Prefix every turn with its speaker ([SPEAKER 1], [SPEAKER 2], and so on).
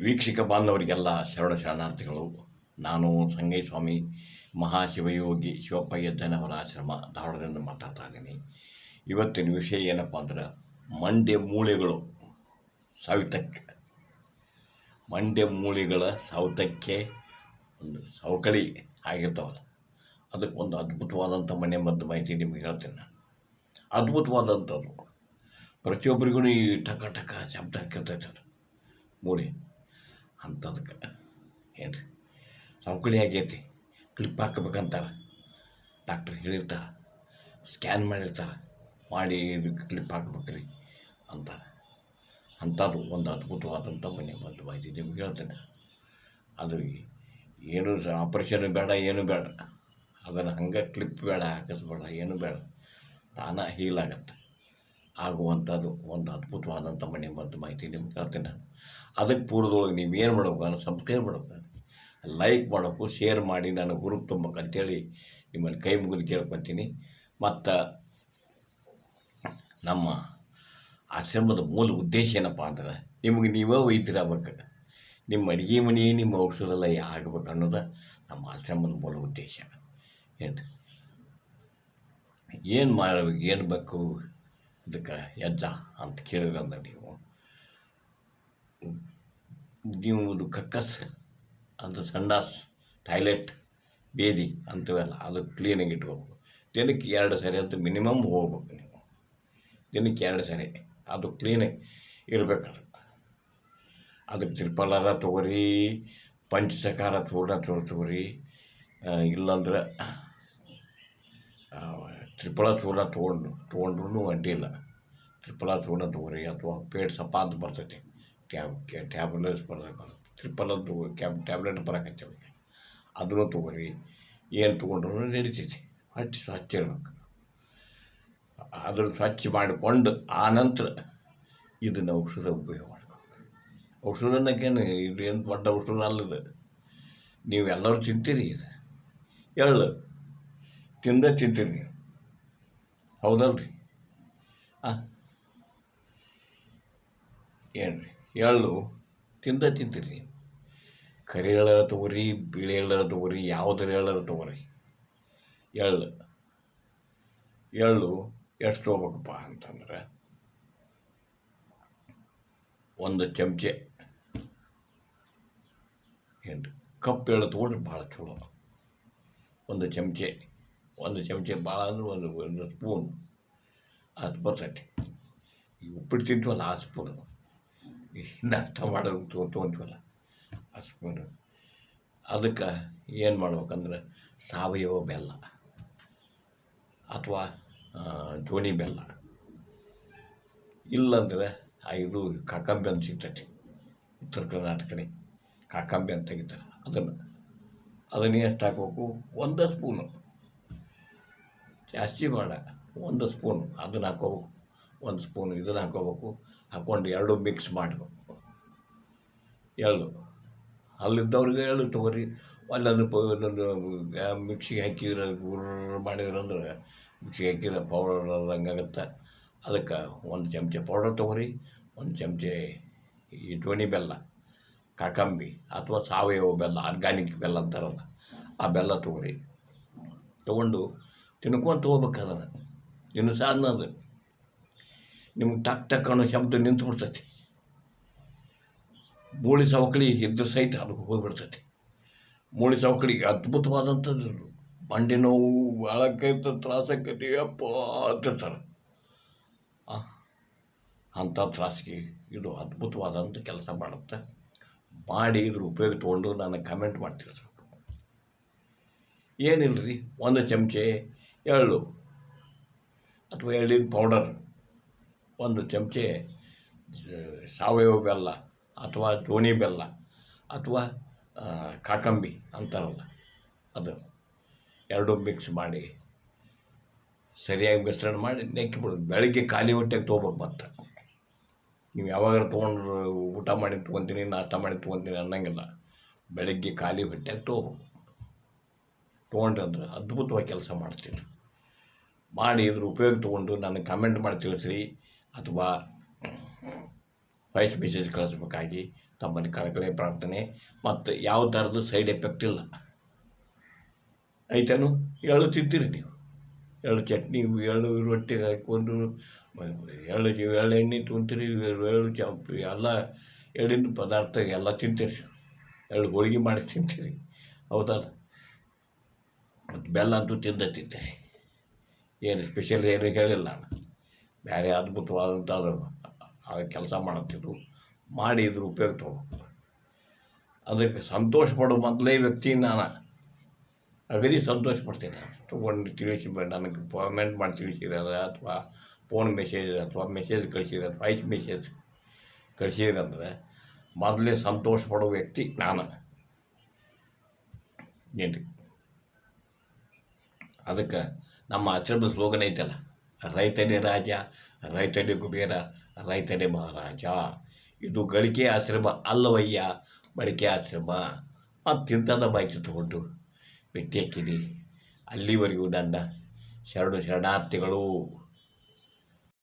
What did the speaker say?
[SPEAKER 1] ವೀಕ್ಷಕ ಬಾಂಧವರಿಗೆಲ್ಲ ಶರಣ ಶರಣಾರ್ಥಿಗಳು, ನಾನು ಸಂಗೈ ಸ್ವಾಮಿ ಮಹಾಶಿವಯೋಗಿ ಶಿವಪ್ಪಯ್ಯ ಯಜ್ಜನವರ ಆಶ್ರಮ ಧಾರವಾಡದಿಂದ ಮಾತಾಡ್ತಾ ಇದ್ದೀನಿ. ಇವತ್ತಿನ ವಿಷಯ ಏನಪ್ಪ ಅಂದ್ರೆ, ಮಂಡ್ಯ ಮೂಳೆಗಳು ಸವಿತಕ್ಕೆ ಮಂಡ್ಯ ಮೂಳೆಗಳ ಸೌತಕ್ಕೆ ಒಂದು ಸವಕಳಿ ಆಗಿರ್ತಾವಲ್ಲ ಅದಕ್ಕೆ ಒಂದು ಅದ್ಭುತವಾದಂಥ ಮನೆ ಮದ್ದು ಮಾಹಿತಿ ನಿಮಗೆ ಹೇಳ್ತೀನಿ ನಾನು. ಅದ್ಭುತವಾದಂಥದ್ದು. ಪ್ರತಿಯೊಬ್ಬರಿಗೂ ಈ ಟಕ ಟಕ ಶಬ್ದ ಹಾಕಿರ್ತೈತೆ ಅದು ಮೂಳೆ. ಅಂಥದಕ್ಕೆ ಏನು ರೀ ಸವಕಳಿ ಆಗೈತಿ ಕ್ಲಿಪ್ ಹಾಕ್ಬೇಕಂತಾರೆ. ಡಾಕ್ಟ್ರ್ ಹೇಳಿರ್ತಾರೆ. ಸ್ಕ್ಯಾನ್ ಮಾಡಿರ್ತಾರೆ. ಮಾಡಿ ಇದಕ್ಕೆ ಕ್ಲಿಪ್ ಹಾಕ್ಬೇಕ್ರಿ ಅಂತಾರೆ. ಅಂಥದ್ದು ಒಂದು ಅದ್ಭುತವಾದಂಥ ಮನೆ ಬಂದು ಮಾಹಿತಿ ನಿಮ್ಗೆ ಹೇಳ್ತೇನೆ. ಅದು ಏನು ಆಪ್ರೇಷನು ಬೇಡ, ಏನು ಬೇಡ. ಅದನ್ನು ಹಂಗೆ ಕ್ಲಿಪ್ ಬೇಡ ಹಾಕಿಸ್ಬೇಡ ಏನು ಬೇಡ. ತಾನ ಹೀಲ್ ಆಗತ್ತೆ. ಆಗುವಂಥದ್ದು ಒಂದು ಅದ್ಭುತವಾದಂಥ ಮನೆ ಮತ್ತು ಮಾಹಿತಿ ನಿಮ್ಗೆ ಹೇಳ್ತೀನಿ ನಾನು. ಅದಕ್ಕೆ ಪೂರ್ವದೊಳಗೆ ನೀವು ಏನು ಮಾಡಬೇಕು ನಾನು ಸಬ್ಸ್ಕ್ರೈಬ್ ಮಾಡಬೇಕು ಲೈಕ್ ಮಾಡಬೇಕು ಶೇರ್ ಮಾಡಿ ನಾನು ಗುರುತು ತುಂಬಬೇಕು ಅಂತೇಳಿ ನಿಮ್ಮಲ್ಲಿ ಕೈ ಮುಗಿದು ಕೇಳ್ಕೊತೀನಿ. ಮತ್ತು ನಮ್ಮ ಆಶ್ರಮದ ಮೂಲ ಉದ್ದೇಶ ಏನಪ್ಪ ಅಂದ್ರೆ ನಿಮಗೆ ನೀವೇ ವೈದ್ಯರಾಗಬೇಕು. ನಿಮ್ಮ ಅಡುಗೆ ಮನೆ, ನಿಮ್ಮ ಔಷಧ ಆಗಬೇಕು ಅನ್ನೋದು ನಮ್ಮ ಆಶ್ರಮದ ಮೂಲ ಉದ್ದೇಶ. ಏನು ಏನು ಮಾಡಬೇಕು, ಏನು ಬೇಕು? ಇದಕ್ಕೆ ಯಜ್ಜ ಅಂತ ಕೇಳಿದ್ರಂದ್ರೆ ನೀವು ನೀವು ಒಂದು ಕಕ್ಕಸ್ ಅಂತ ಸಂಡಾಸ್ ಟಾಯ್ಲೆಟ್ ಬೇದಿ ಅಂಥವೆಲ್ಲ ಅದು ಕ್ಲೀನಾಗಿ ಇಟ್ಕೋಬೇಕು. ದಿನಕ್ಕೆ ಎರಡು ಸರಿ ಅಂತ ಮಿನಿಮಮ್ ಹೋಗ್ಬೇಕು ನೀವು. ದಿನಕ್ಕೆ ಎರಡು ಸರಿ ಅದು ಕ್ಲೀನಾಗಿ ಇರಬೇಕದು. ಅದಕ್ಕೆ ತ್ರಿಪಲಾರ ತೊಗೊರಿ, ಪಂಚಸಕಾರ ಚೂರ್ಣ ತೋರ್ ತೊಗೊರಿ ಇಲ್ಲಾಂದ್ರೆ ತ್ರಿಫಲ ಚೂರ್ಣ ತೊಗೊಂಡು ತೊಗೊಂಡ್ರೂ ಅಡ್ಡಿಲ್ಲ ತ್ರಿಪಲ ಚೂರ್ಣ ತೊಗೊರಿ, ಅಥವಾ ಪೇಟ್ ಸಪ್ಪ ಅಂತ ಬರ್ತೈತಿ. ಟ್ಯಾಬ್ ಟ್ಯಾಬ್ಲೆಟ್ಸ್ ಬರ್ತೈತೆ. ತ್ರಿಫಲದ್ದು ಕ್ಯಾಬ್ ಟ್ಯಾಬ್ಲೆಟ್ ಬರಕತ್ತವೆ ಅದನ್ನು ತೊಗೊರಿ. ಏನು ತೊಗೊಂಡ್ರೂ ನಡೀತೈತಿ. ಹಚ್ಚಿ ಸ್ವಚ್ಛ ಇರ್ಬೇಕು. ಅದ್ರ ಸ್ವಚ್ಛ ಮಾಡಿಕೊಂಡು ಆ ನಂತರ ಇದನ್ನು ಔಷಧ ಉಪಯೋಗ ಮಾಡಬೇಕು ಔಷಧನಕ್ಕೇನು, ಇದು ಏನು ದೊಡ್ಡ ಔಷಧ ಅಲ್ಲದ. ನೀವೆಲ್ಲರೂ ತಿಂತೀರಿ ಇದು. ಎಳ್ಳು ತಿಂದ ತಿಂತೀರಿ ನೀವು. ಹೌದಲ್ರಿ? ಹಾಂ ಏನು ರೀ ಎಳ್ಳು ತಿಂದ ತಿಂತೀರಿ. ಕರಿ ಎಳ್ಳರ ತಗೋರಿ ಬಿಳಿ ಎಳ್ಳರ ತೊಗೊರಿ, ಯಾವುದರ ಎಳ್ಳರ ತೊಗೊರಿ? ಎಳ್ಳು. ಎಳ್ಳು ಎಷ್ಟು ತೊಗೋಬೇಕಪ್ಪ ಅಂತಂದ್ರೆ ಒಂದು ಚಮಚೆ. ಏನು ಕಪ್ಪು ಎಳ್ಳು ತೊಗೊಂಡ್ರೆ ಭಾಳ ಚಲೋ. ಒಂದು ಚಮಚೆ. ಒಂದು ಚಮಚ ಭಾಳ ಅಂದ್ರೆ ಒಂದು ಒಂದು ಸ್ಪೂನ್ ಅದು ಬರ್ತೈತಿ ಈ ಉಪ್ಪಿಟ್ಟು ತಿಂತೀವಲ್ಲ ಆ ಸ್ಪೂನು. ನಾಷ್ಟ ಮಾಡೋದು ತೋ ತೊಗೊಂತೀವಲ್ಲ ಆ ಸ್ಪೂನು. ಅದಕ್ಕೆ ಏನು ಮಾಡ್ಬೇಕಂದ್ರೆ ಸಾವಯವ ಬೆಲ್ಲ ಅಥವಾ ಜೋನಿ ಬೆಲ್ಲ. ಇಲ್ಲಂದ್ರೆ ಇದು ಕಾಕಂಬಿ ಅಂತ ಸಿಗ್ತೈತಿ, ಉತ್ತರ ಕರ್ನಾಟಕ ಕಡೆ ಕಾಕಂಬಿ ಅಂತ ತೆಗಿತಾರೆ. ಅದನ್ನು ಅದನ್ನು ಎಷ್ಟು ಹಾಕ್ಬೇಕು? ಒಂದು ಸ್ಪೂನು. ಜಾಸ್ತಿ ಬೇಡ. ಒಂದು ಸ್ಪೂನ್, ಅದನ್ನು ಹಾಕ್ಕೋಬೇಕು. ಒಂದು ಸ್ಪೂನು ಇದನ್ನು ಹಾಕೋಬೇಕು ಹಾಕ್ಕೊಂಡು ಎರಡು ಮಿಕ್ಸ್ ಮಾಡಬೇಕು ಎಳ್ಳು ಅಲ್ಲಿದ್ದವ್ರಿಗೆ ಎಳ್ಳು ತೊಗೊರಿ. ಅಲ್ಲೊಂದು ಪ ಮಿಕ್ಸಿಗೆ ಹಾಕಿದ್ರೆ ಗುರ್ರ್ ಮಾಡಿದ್ರಂದ್ರೆ ಮಿಕ್ಸಿಗೆ ಹಾಕಿದ್ರೆ ಪೌಡರ್ ಹಂಗಾಗತ್ತೆ ಅದಕ್ಕೆ ಒಂದು ಚಮಚ ಪೌಡರ್ ತೊಗೊರಿ. ಒಂದು ಚಮಚ ಈ ಧ್ವನಿ ಬೆಲ್ಲ ಕಾಕಂಬಿ ಅಥವಾ ಸಾವಯವ ಬೆಲ್ಲ ಆರ್ಗ್ಯಾನಿಕ್ ಬೆಲ್ಲ ಅಂತಾರಲ್ಲ, ಆ ಬೆಲ್ಲ ತೊಗೊರಿ. ತೊಗೊಂಡು ತಿನ್ಕೊಂತ ಹೋಗ್ಬೇಕು ಅದನ್ನು. ಇನ್ನು ಸಹ ಅನ್ನೋದು ನಿಮ್ಗೆ ಟಕ್ ಟಕ್ ಅನ್ನೋ ಶಬ್ದ ನಿಂತು ಬಿಡ್ತೈತಿ. ಮೂಳೆ ಸವಕಳಿ ಇದ್ದು ಸಹಿತ ಅದಕ್ಕೆ ಹೋಗಿಬಿಡ್ತೈತಿ. ಮೂಳೆ ಸವಕಳಿಗೆ ಅದ್ಭುತವಾದಂಥದ್ದು ಮಂಡಿ ನೋವು ಬಾಳಕ್ಕೈತ ತ್ರಾಸಕ್ಕೈತಿ ಅಪ್ಪ ಅಂತಿರ್ತಾರೆ. ಅಂಥ ತ್ರಾಸಿಗೆ ಇದು ಅದ್ಭುತವಾದಂಥ ಕೆಲಸ ಮಾಡುತ್ತೆ. ಮಾಡಿ ಇದ್ರ ಉಪಯೋಗ ತೊಗೊಂಡು ನಾನು ಕಮೆಂಟ್ ಮಾಡ್ತಿರ್ತಾರೆ ಏನಿಲ್ಲ ರೀ ಒಂದು ಚಮಚೆ ಎಳ್ಳು ಅಥವಾ ಎಳ್ಳಿನ ಪೌಡರ್ ಒಂದು ಚಮಚೆ ಸಾವಯವ ಬೆಲ್ಲ ಅಥವಾ ದೋಣಿ ಬೆಲ್ಲ ಅಥವಾ ಕಾಕಂಬಿ ಅಂತಾರಲ್ಲ, ಅದು ಎರಡು ಮಿಕ್ಸ್ ಮಾಡಿ ಸರಿಯಾಗಿ ಮಿಶ್ರಣ ಮಾಡಿ ನೆಕ್ಕಿ ಬಿಡೋದು. ಬೆಳಗ್ಗೆ ಖಾಲಿ ಹೊಟ್ಟೆಗೆ ತೊಗೋಬೇಕು ಭತ್ತ ನೀವು ಯಾವಾಗಾರು ತೊಗೊಂಡು ಊಟ ಮಾಡಿ ತೊಗೊತೀನಿ, ನಾಷ್ಟ ಮಾಡಿ ತೊಗೊತೀನಿ ಅನ್ನಂಗಿಲ್ಲ. ಬೆಳಗ್ಗೆ ಖಾಲಿ ಹೊಟ್ಟೆಗೆ ತೊಗೋಬೇಕು. ತೊಗೊಂಡ್ರೆ ಅಂದ್ರೆ ಅದ್ಭುತವಾಗಿ ಕೆಲಸ ಮಾಡ್ತೀನಿ. ಮಾಡಿ ಇದ್ರ ಉಪಯೋಗ ತೊಗೊಂಡು ನನಗೆ ಕಮೆಂಟ್ ಮಾಡಿ ತಿಳಿಸ್ರಿ ಅಥವಾ ವಾಯ್ಸ್ ಮೆಸೇಜ್ ಕಳಿಸ್ಬೇಕಾಗಿ ತಮ್ಮಲ್ಲಿ ಕಳಕಳೆ ಪ್ರಾರ್ಥನೆ ಮತ್ತು ಯಾವ ಥರದ್ದು ಸೈಡ್ ಎಫೆಕ್ಟ್ ಇಲ್ಲ. ಐತೇನು ಎಳ್ಳು ತಿಂತೀರಿ ನೀವು. ಎಳ್ಳು ಚಟ್ನಿ, ಎಳ್ಳು ರೊಟ್ಟಿ ಹಾಕ್ಕೊಂಡು ಎರಡು ಎಳ್ಳು ಎಳ್ಳು ಎಣ್ಣೆ ತಿಂತೀರಿ, ಎಳ್ಳು ಚ ಎಲ್ಲ ಎಳ್ಳಿನ ಪದಾರ್ಥ ಎಲ್ಲ ತಿಂತೀರಿ. ಎಳ್ಳು ಹೋಳಿಗೆ ಮಾಡಿ ತಿಂತೀರಿ. ಹೌದಲ್ಲ? ಬೆಲ್ಲ ಅಂತೂ ತಿಂದ ಏನು ಸ್ಪೆಷಲ್ ಏನು ಹೇಳಿಲ್ಲ ನಾನು. ಬೇರೆ ಅದ್ಭುತವಾದಂಥ ಕೆಲಸ ಮಾಡುತ್ತಿದ್ದು ಮಾಡಿ ಇದ್ರ ಉಪಯೋಗ ತಗೋಬೇಕು ಅದಕ್ಕೆ ಸಂತೋಷ ಪಡೋ ಮೊದಲೇ ವ್ಯಕ್ತಿ ನಾನು. ಅಗದಿ ಸಂತೋಷ ಪಡ್ತೀನಿ ನಾನು. ತೊಗೊಂಡು ತಿಳಿಸಿ ನನಗೆ ಪೇಮೆಂಟ್ ಮಾಡಿ ತಿಳಿಸಿದ್ರೆ ಅಥವಾ ಫೋನ್ ಮೆಸೇಜ್ ಅಥವಾ ಮೆಸೇಜ್ ಕಳಿಸಿದ್ರೆ ವಾಯ್ಸ್ ಮೆಸೇಜ್ ಕಳಿಸಿದ್ರಂದ್ರೆ ಮೊದಲೇ ಸಂತೋಷ ಪಡೋ ವ್ಯಕ್ತಿ ನಾನು. ಏನು ಅದಕ್ಕೆ ನಮ್ಮ ಆಶ್ರಮದ ಸ್ಲೋಗನ್ ಐತಲ್ಲ, ರೈತನೇ ರಾಜ, ರೈತನೇ ಕುಬೇರ, ರೈತನೇ ಮಹಾರಾಜ. ಇದು ಗಳಿಕೆ ಆಶ್ರಮ ಅಲ್ಲವಯ್ಯ, ಮಡಿಕೆ ಆಶ್ರಮ. ಮತ್ತು ಇಂಥದ ಬಾಯ್ತು ತಗೊಂಡು ಭೇಟಿ ಹಾಕಿನಿ ಅಲ್ಲಿವರೆಗೂ ನನ್ನ ಶರಣು ಶರಣಾರ್ಥಿಗಳು.